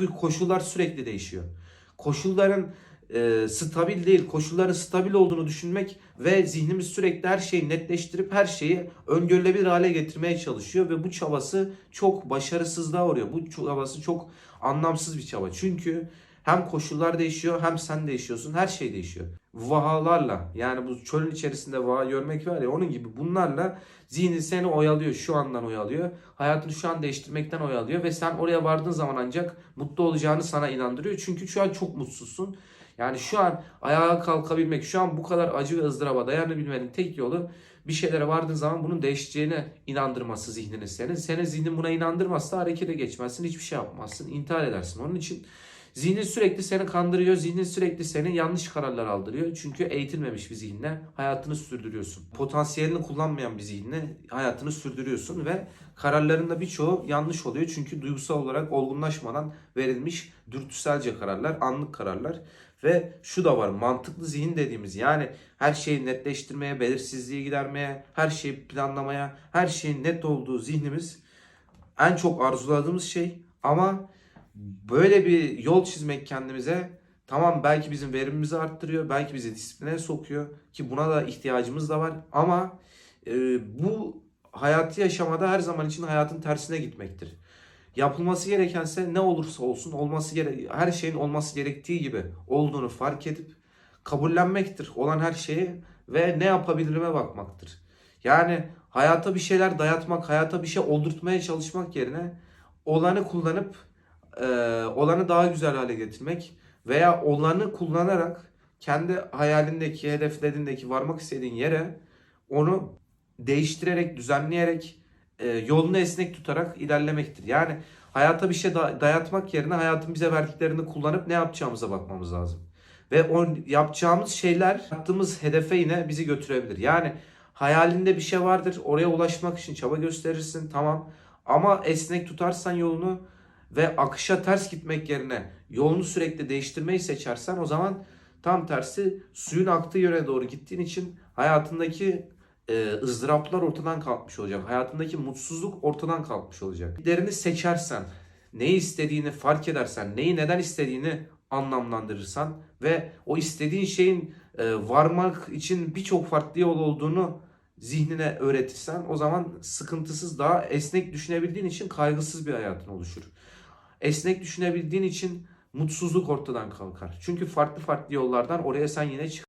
Çünkü koşullar sürekli değişiyor. Koşulların e, stabil değil, koşulların stabil olduğunu düşünmek ve zihnimiz sürekli her şeyi netleştirip her şeyi öngörülebilir hale getirmeye çalışıyor ve bu çabası çok başarısızlığa uğruyor. Bu çabası çok anlamsız bir çaba. Çünkü hem koşullar değişiyor hem sen değişiyorsun. Her şey değişiyor. Vahalarla yani bu çölün içerisinde vaha görmek var ya onun gibi bunlarla zihnin seni oyalıyor. Şu andan oyalıyor. Hayatını şu an değiştirmekten oyalıyor ve sen oraya vardığın zaman ancak mutlu olacağını sana inandırıyor. Çünkü şu an çok mutsuzsun. Yani şu an ayağa kalkabilmek, şu an bu kadar acı ve ızdıraba dayanabilmenin tek yolu bir şeylere vardığın zaman bunun değişeceğine inandırması zihnini senin. Senin zihnin buna inandırmazsa harekete geçmezsin, hiçbir şey yapmazsın, intihar edersin. Onun için zihnin sürekli seni kandırıyor, zihnin sürekli seni yanlış kararlar aldırıyor. Çünkü eğitilmemiş bir zihinle hayatını sürdürüyorsun. Potansiyelini kullanmayan bir zihinle hayatını sürdürüyorsun ve kararlarında birçoğu yanlış oluyor. Çünkü duygusal olarak olgunlaşmadan verilmiş dürtüselce kararlar, anlık kararlar. Ve şu da var mantıklı zihin dediğimiz yani her şeyi netleştirmeye, belirsizliği gidermeye, her şeyi planlamaya, her şeyin net olduğu zihnimiz en çok arzuladığımız şey ama böyle bir yol çizmek kendimize tamam belki bizim verimimizi arttırıyor, belki bizi disipline sokuyor ki buna da ihtiyacımız da var ama e, bu hayatı yaşamada her zaman için hayatın tersine gitmektir. Yapılması gerekense ne olursa olsun olması gere her şeyin olması gerektiği gibi olduğunu fark edip kabullenmektir olan her şeyi ve ne yapabilirime bakmaktır. Yani hayata bir şeyler dayatmak, hayata bir şey oldurtmaya çalışmak yerine olanı kullanıp e, olanı daha güzel hale getirmek veya olanı kullanarak kendi hayalindeki, hedeflerindeki varmak istediğin yere onu değiştirerek, düzenleyerek, e, yolunu esnek tutarak ilerlemektir. Yani hayata bir şey da- dayatmak yerine hayatın bize verdiklerini kullanıp ne yapacağımıza bakmamız lazım. Ve o yapacağımız şeyler yaptığımız hedefe yine bizi götürebilir. Yani hayalinde bir şey vardır. Oraya ulaşmak için çaba gösterirsin tamam. Ama esnek tutarsan yolunu ve akışa ters gitmek yerine yolunu sürekli değiştirmeyi seçersen o zaman tam tersi suyun aktığı yöne doğru gittiğin için hayatındaki e, ızdıraplar ortadan kalkmış olacak. Hayatındaki mutsuzluk ortadan kalkmış olacak. Derini seçersen, neyi istediğini fark edersen, neyi neden istediğini anlamlandırırsan ve o istediğin şeyin e, varmak için birçok farklı yol olduğunu zihnine öğretirsen o zaman sıkıntısız daha esnek düşünebildiğin için kaygısız bir hayatın oluşur. Esnek düşünebildiğin için mutsuzluk ortadan kalkar. Çünkü farklı farklı yollardan oraya sen yine çık